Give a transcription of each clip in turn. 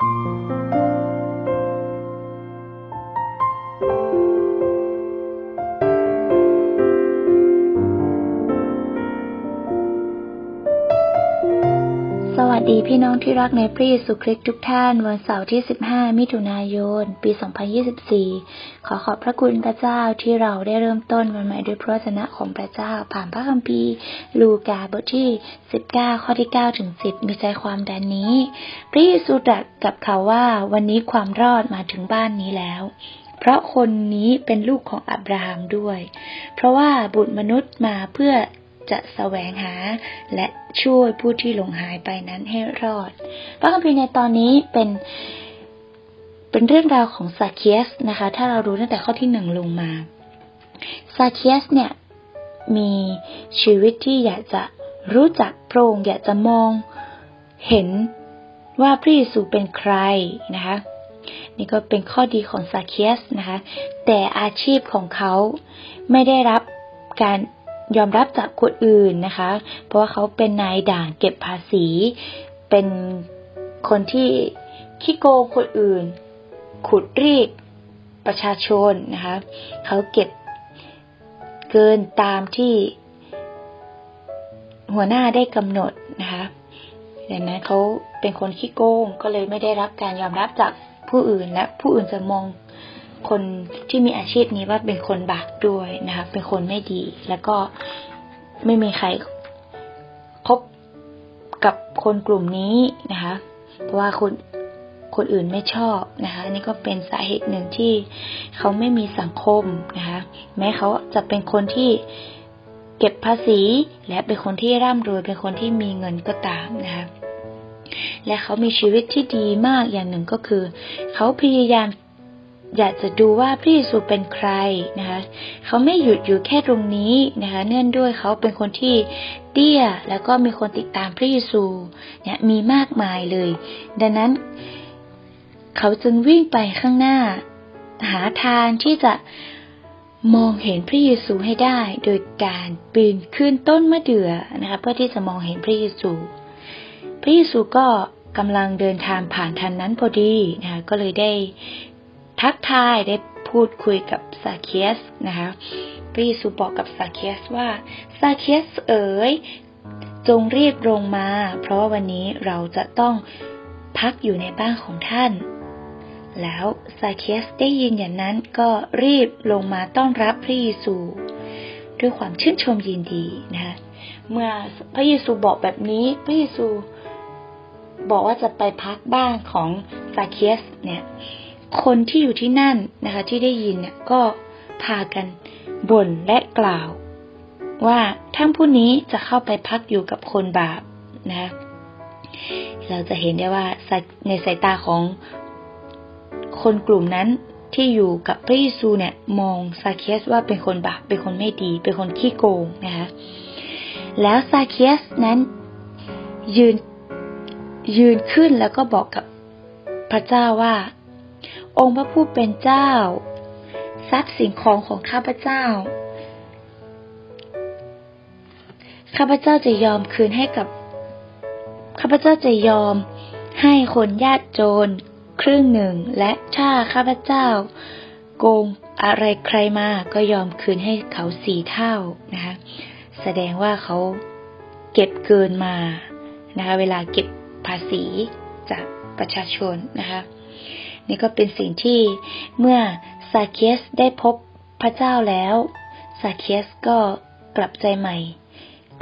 ส พี่น้องที่รักในพระเยซูคริสต์ทุกท่าน วันเสาร์ที่ 15 มิถุนายน ปี 2024 ขอขอบพระคุณพระเจ้าที่เราได้เริ่มต้นวันใหม่ด้วยพระวจนะของพระเจ้า ผ่านพระคัมภีร์ลูกาบทที่ 19 ข้อที่ 9 ถึง 10 มีใจความดังนี้ พระเยซูตรัสกับเขาว่าวันนี้ความรอดมาถึงบ้านนี้แล้วเพราะคนนี้เป็นลูกของอับราฮัมด้วย เพราะว่าบุตรมนุษย์มาเพื่อ จะแสวงหา และช่วยผู้ที่หลงหายไปนั้นให้รอด พระคัมภีร์ในตอนนี้เป็นเป็นเรื่องราวของซาเคียสนะคะ ถ้าเรารู้ตั้งแต่ข้อที่หนึ่งลงมาซาเคียสเนี่ยมีชีวิตที่อยากจะรู้จักพระองค์อยากจะมองเห็นว่าพระเยซูเป็นใครนะคะ นี่ก็เป็นข้อดีของซาเคียสนะคะ แต่อาชีพของเขาไม่ได้รับการ ยอมรับจากคนอื่นนะคะ เพราะว่าเขาเป็นนายด่านเก็บภาษี เป็นคนที่ขี้โกงคนอื่น ขุดรีดประชาชนนะคะเขาเก็บเกินตามที่หัวหน้าได้กำหนดนะคะดังนั้นเขาเป็นคนขี้โกงก็เลยไม่ได้รับการยอมรับจากผู้อื่นและผู้อื่นจะมอง คนที่มีอาชีพนี้ว่าเป็นคนบาปด้วยนะคะเป็นคนไม่ดี แล้วก็ไม่มีใครคบกับคนกลุ่มนี้นะคะเพราะว่าคนคนอื่นไม่ชอบนะคะนี่ก็เป็นสาเหตุหนึ่งที่เขาไม่มีสังคมนะคะแม้เขาจะเป็นคนที่เก็บภาษี และเป็นคนที่ร่ำรวยเป็นคนที่มีเงินก็ตามนะคะและเขามีชีวิตที่ดีมากอย่างหนึ่งก็คือ เขาพยายาม อยากจะดูว่าพระเยซูเป็นใครนะคะเขาไม่หยุดอยู่แค่ตรงนี้นะคะเนื่องด้วยเขาเป็นคนที่เตี้ยแล้วก็มีคนติดตามพระเยซูเนี่ยมีมากมายเลย ดังนั้นเขาจึงวิ่งไปข้างหน้า หาทางที่จะมองเห็นพระเยซูให้ได้ โดยการปีนขึ้นต้นมะเดื่อนะคะเพื่อที่จะมองเห็นพระเยซู พระเยซูก็กำลังเดินทางผ่านทางนั้นพอดีนะคะก็เลยได้ ทักทายได้พูดคุยกับซาเคียสนะคะพระเยซูบอกกับซาเคียสว่าซาเคียสเอ๋ยจงรีบลงมา เพราะว่าวันนี้เราจะต้องพักอยู่ในบ้านของท่าน แล้วซาเคียสได้ยินอย่างนั้นก็รีบลงมาต้อนรับพระเยซู ด้วยความชื่นชมยินดีนะคะเมื่อพระเยซูบอกแบบนี้พระเยซูบอกว่าจะไปพักบ้านของซาเคียสเนี่ย คนที่อยู่ที่นั่นนะคะ ที่ได้ยินเนี่ยก็พากันบ่นและกล่าว ว่าท่านผู้นี้จะเข้าไปพักอยู่กับคนบาปนะคะเราจะเห็นได้ว่าในสายตาของคนกลุ่มนั้นที่อยู่กับพระเยซูเนี่ย มองซาเคียสว่าเป็นคนบาปเป็นคนไม่ดี เป็นคนขี้โกงนะคะแล้วซาเคียสนั้นยืนยืนขึ้นแล้วก็บอกกับพระเจ้าว่า องค์พระผู้เป็นเจ้า ทรัพย์สินของของข้าพเจ้า ข้าพเจ้าจะยอมคืนให้กับ ข้าพเจ้าจะยอมให้คนยากจนครึ่งหนึ่งและถ้าข้าพเจ้า โกงอะไรใครมาก็ยอมคืนให้เขาสี่เท่านะคะแสดงว่าเขาเก็บเกินมานะคะเวลาเก็บภาษีจากประชาชนนะคะ นี่ก็เป็นสิ่งที่เมื่อซาเคียสได้พบพระเจ้าแล้วซาเคียสก็กลับใจใหม่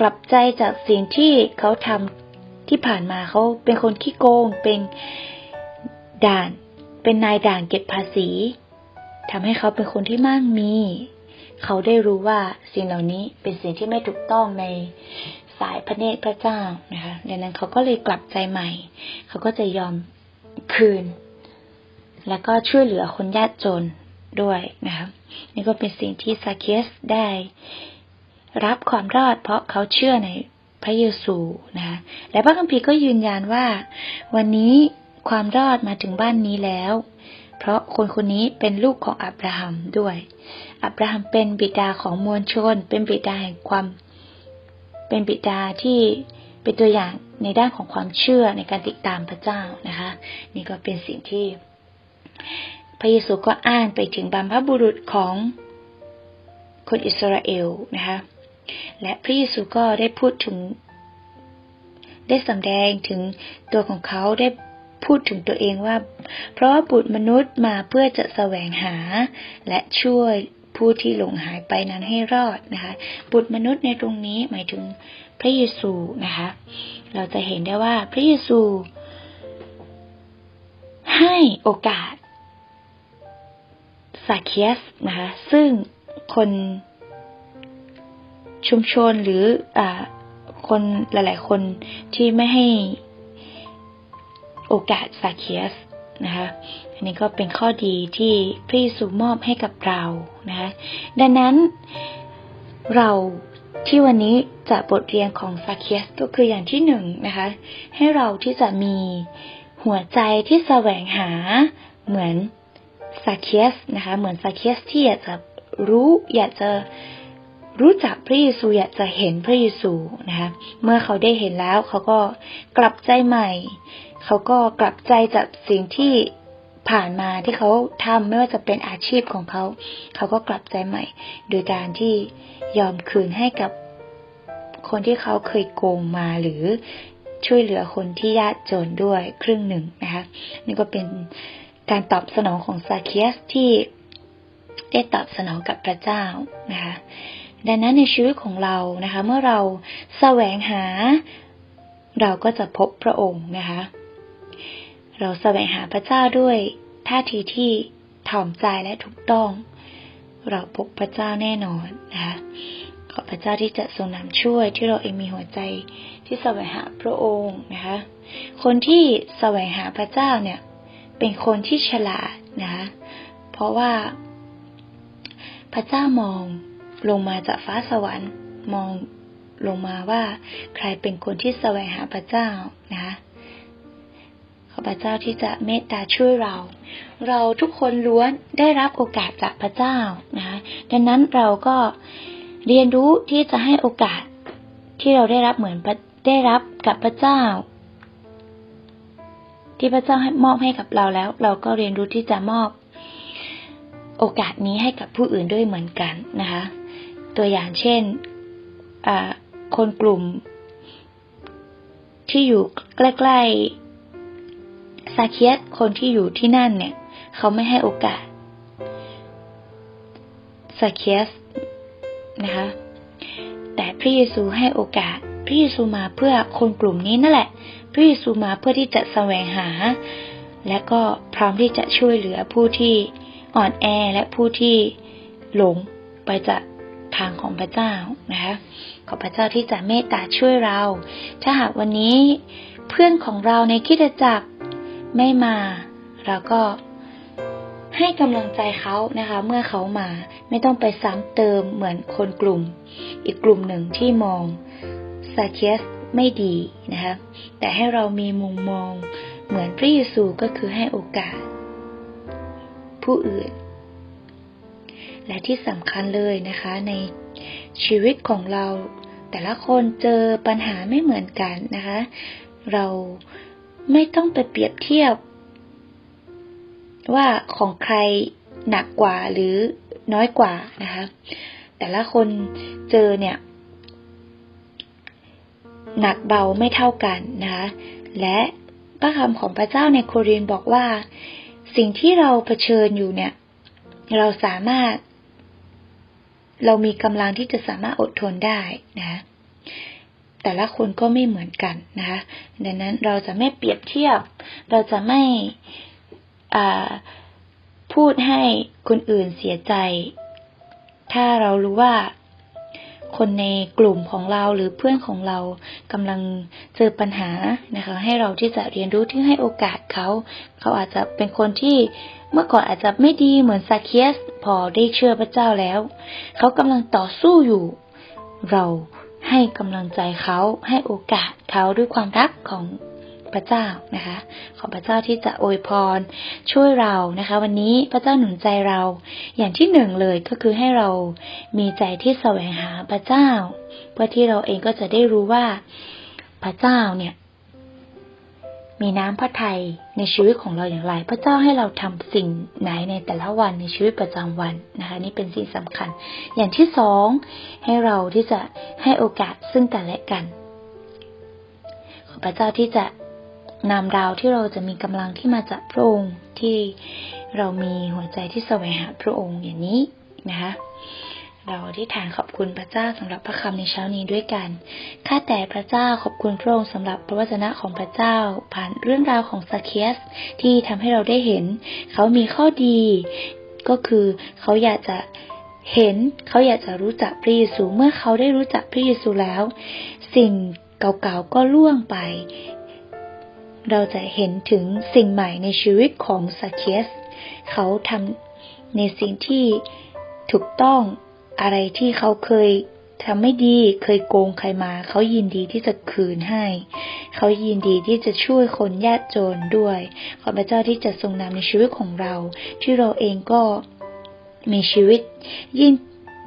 กลับใจจากสิ่งที่เขาทำที่ผ่านมาเขาเป็นคนขี้โกงเป็นด่าน เป็นนายด่านเก็บภาษีทำให้เขาเป็นคนที่มั่งมี เขาได้รู้ว่าสิ่งเหล่านี้เป็นสิ่งที่ไม่ถูกต้องในสายพระเนตรพระเจ้านะคะดังนั้นเขาก็เลยกลับใจใหม่ เขาก็จะยอมคืน แล้วก็ช่วยเหลือคนยากจนด้วยนะคะนี่ก็เป็นสิ่งที่ซาเคียสได้ รับความรอดเพราะเขาเชื่อในพระเยซูนะและพระคัมภีร์ก็ยืนยันว่า วันนี้ความรอดมาถึงบ้านนี้แล้ว เพราะคนคนนี้เป็นลูกของอับราฮัมด้วย อับราฮัมเป็นบิดาของมวลชน เป็นบิดาแห่งความ เป็นบิดาที่เป็นตัวอย่างในด้านของความเชื่อในการติดตามพระเจ้านะคะ นี่ก็เป็นสิ่งที่ พระเยซูก็อ้างไปถึงบรรพบุรุษของคนอิสราเอลนะคะ และพระเยซูก็ได้พูดถึง ได้สำแดงถึงตัวของเขาได้พูดถึงตัวเองว่า เพราะว่าบุตรมนุษย์มาเพื่อจะแสวงหา และช่วยผู้ที่หลงหายไปนั้นให้รอดนะคะ บุตรมนุษย์ในตรงนี้หมายถึงพระเยซูนะคะ เราจะเห็นได้ว่าพระเยซูให้โอกาส ซาเคียสนะคะซึ่งคนชุมชนหรืออคนหลาย ๆ คนที่ไม่ให้โอกาสซาเคียสนะคะอันนี้ก็เป็นข้อดีที่พระเยซูมอบให้กับเรานะคะดังนั้นเราที่วันนี้จะบทเรียนของซาเคียสก็คืออย่างที่หนึ่งนะคะ ให้เราที่จะมีหัวใจที่แสวงหาเหมือน ซาเคียสนะคะเหมือนซาเคียสที่อยากจะรู้อยากจะรู้จักพระเยซูอยากจะเห็นพระเยซูนะคะเมื่อเขาได้เห็นแล้วเขาก็กลับใจใหม่ เขาก็กลับใจจากสิ่งที่ผ่านมาที่เขาทำไม่ว่าจะเป็นอาชีพของเขา เขาก็กลับใจใหม่ โดยการที่ยอมคืนให้กับคนที่เขาเคยโกงมาหรือช่วยเหลือคนที่ยากจนด้วยครึ่งหนึ่งนะคะนี่ก็เป็น การตอบสนองของซาเคียสที่ได้ตอบสนองกับพระเจ้านะคะดังนั้นในชีวิตของเรานะคะ เมื่อเราแสวงหา เราก็จะพบพระองค์นะคะ เราแสวงหาพระเจ้าด้วยท่าทีที่ถ่อมใจและถูกต้อง เราพบพระเจ้าแน่นอนนะคะขอพระเจ้าที่จะทรงนำช่วยที่เราเองมีหัวใจที่แสวงหาพระองค์นะคะ คนที่แสวงหาพระเจ้าเนี่ย เป็นคนที่ฉลาดนะ เพราะว่า พระเจ้ามองลงมาจากฟ้าสวรรค์มองลงมาว่า ใครเป็นคนที่แสวงหาพระเจ้านะคะขอพระเจ้าที่จะเมตตาช่วยเรา เราทุกคนล้วนได้รับโอกาสจากพระเจ้านะคะดังนั้นเราก็เรียนรู้ที่จะให้โอกาสที่เราได้รับเหมือนได้รับกับพระเจ้า ที่พระเจ้าให้มอบให้กับเราแล้ว เราก็เรียนรู้ที่จะมอบโอกาสนี้ให้กับผู้อื่นด้วยเหมือนกันนะคะ ตัวอย่างเช่นคนกลุ่มที่อยู่ใกล้ๆซาเคียสคนที่อยู่ที่นั่นเนี่ย เขาไม่ให้โอกาสซาเคียสนะคะ แต่พระเยซูให้โอกาส พระเยซูมาเพื่อคนกลุ่มนี้นั่นแหละ พระเยซูมาเพื่อที่จะแสวงหา และก็พร้อมที่จะช่วยเหลือผู้ที่อ่อนแอและผู้ที่หลงไปจากทางของพระเจ้านะคะขอพระเจ้าที่จะเมตตาช่วยเรา ถ้าหากวันนี้เพื่อนของเราในคิดจักรไม่มา เราก็ให้กำลังใจเขานะคะ เมื่อเขามาไม่ต้องไปซ้ำเติมเหมือนคนกลุ่ม อีกกลุ่มหนึ่งที่มองซาเคียส ไม่ดีนะคะแต่ให้เรามีมุมมองเหมือนพระเยซูก็คือให้โอกาส ผู้อื่น และที่สำคัญเลยนะคะในชีวิตของเรา แต่ละคนเจอปัญหาไม่เหมือนกันนะคะ เราไม่ต้องไปเปรียบเทียบ ว่าของใครหนักกว่าหรือน้อยกว่านะคะ แต่ละคนเจอเนี่ย หนักเบาไม่เท่ากันนะคะและพระคำของพระเจ้าในโครินบอกว่า สิ่งที่เราเผชิญอยู่เนี่ย เราสามารถ เรามีกำลังที่จะสามารถอดทนได้นะแต่ละคนก็ไม่เหมือนกันนะคะดังนั้นเราจะไม่เปรียบเทียบ เราจะไม่พูดให้คนอื่นเสียใจ ถ้าเรารู้ว่า คนในกลุ่มของเราหรือเพื่อนของเรากำลังเจอปัญหานะคะ ให้เราที่จะเรียนรู้ที่ให้โอกาสเขา เขาอาจจะเป็นคนที่เมื่อก่อนอาจจะไม่ดีเหมือนซาเคียส พอได้เชื่อพระเจ้าแล้ว เขากำลังต่อสู้อยู่ เราให้กำลังใจเขาให้โอกาสเขาด้วยความรักของ พระเจ้านะคะ ขอพระเจ้าที่จะอวยพรช่วยเรานะคะ วันนี้พระเจ้าหนุนใจเรา อย่างที่หนึ่งเลยก็คือให้เรามีใจที่แสวงหาพระเจ้า เพื่อที่เราเองก็จะได้รู้ว่าพระเจ้าเนี่ย มีน้ำพระทัยในชีวิตของเราอย่างไร พระเจ้าให้เราทำสิ่งไหนในแต่ละวันในชีวิตประจำวันนะคะ นี่เป็นสิ่งสำคัญ อย่างที่สองให้เราที่จะให้โอกาสซึ่งกันและกันขอพระเจ้าที่จะ นำเราที่เราจะมีกำลังที่มาจากพระองค์ที่เรามีหัวใจที่แสวงหาพระองค์อย่างนี้นะคะเราอธิษฐานขอบคุณพระเจ้าสำหรับพระคำในเช้านี้ด้วยกัน ข้าแต่พระเจ้าขอบคุณพระองค์สำหรับพระวจนะของพระเจ้า ผ่านเรื่องราวของซาเคียสที่ทำให้เราได้เห็น เขามีข้อดี ก็คือเขาอยากจะเห็น เขาอยากจะรู้จักพระเยซู เมื่อเขาได้รู้จักพระเยซูแล้ว สิ่งเก่าๆก็ล่วงไป เราจะเห็นถึงสิ่งใหม่ในชีวิตของซาเคียส เขาทำในสิ่งที่ถูกต้องอะไรที่เขาเคยทำไม่ดีเคยโกงใครมา เขายินดีที่จะคืนให้ เขายินดีที่จะช่วยคนยากจนด้วย ขอพระเจ้าที่จะทรงนำในชีวิตของเรา ที่เราเองก็มีชีวิต ยิ่ง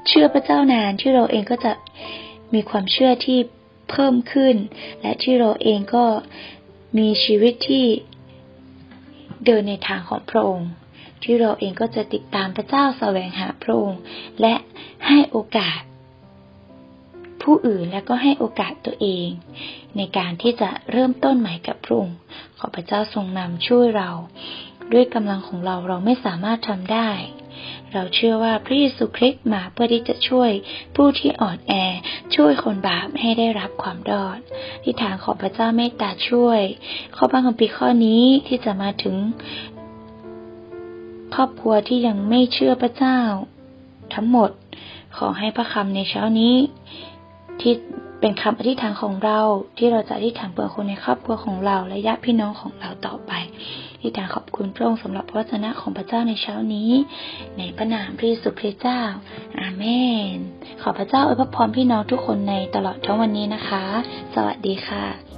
เชื่อพระเจ้านานที่เราเองก็จะมีความเชื่อที่เพิ่มขึ้น และที่เราเองก็ มีชีวิตที่เดินในทางของพระองค์ ที่เราเองก็จะติดตามพระเจ้าแสวงหาพระองค์ และให้โอกาส ผู้อื่นและก็ให้โอกาสตัวเอง ในการที่จะเริ่มต้นใหม่กับพระองค์ขอพระเจ้าทรงนำช่วยเรา ด้วยกำลังของเราเราไม่สามารถทำได้ เราเชื่อว่าพระเยซูคริสต์มาเพื่อที่จะช่วยผู้ที่อ่อนแอ ช่วยคนบาปให้ได้รับความรอดที่ฐานของพระเจ้าเมตตาช่วย ข้อพระคัมภีข้อนี้ที่จะมาถึง ครอบครัวที่ยังไม่เชื่อพระเจ้า ทั้งหมดขอให้พระคำในเช้านี้ ที่เป็นคำอธิษฐานของเราที่เราจะอธิษฐานเพื่อคนในครอบครัวของเราและญาติพี่น้องของเราต่อไป อธิษฐานขอบคุณพระองค์สำหรับพระวจนะของพระเจ้าในเช้านี้ ในพระนามพระเยซูคริสต์เจ้า อาเมน ขอพระเจ้าอวยพรพี่น้องทุกคนในตลอดทั้งวันนี้นะคะ สวัสดีค่ะ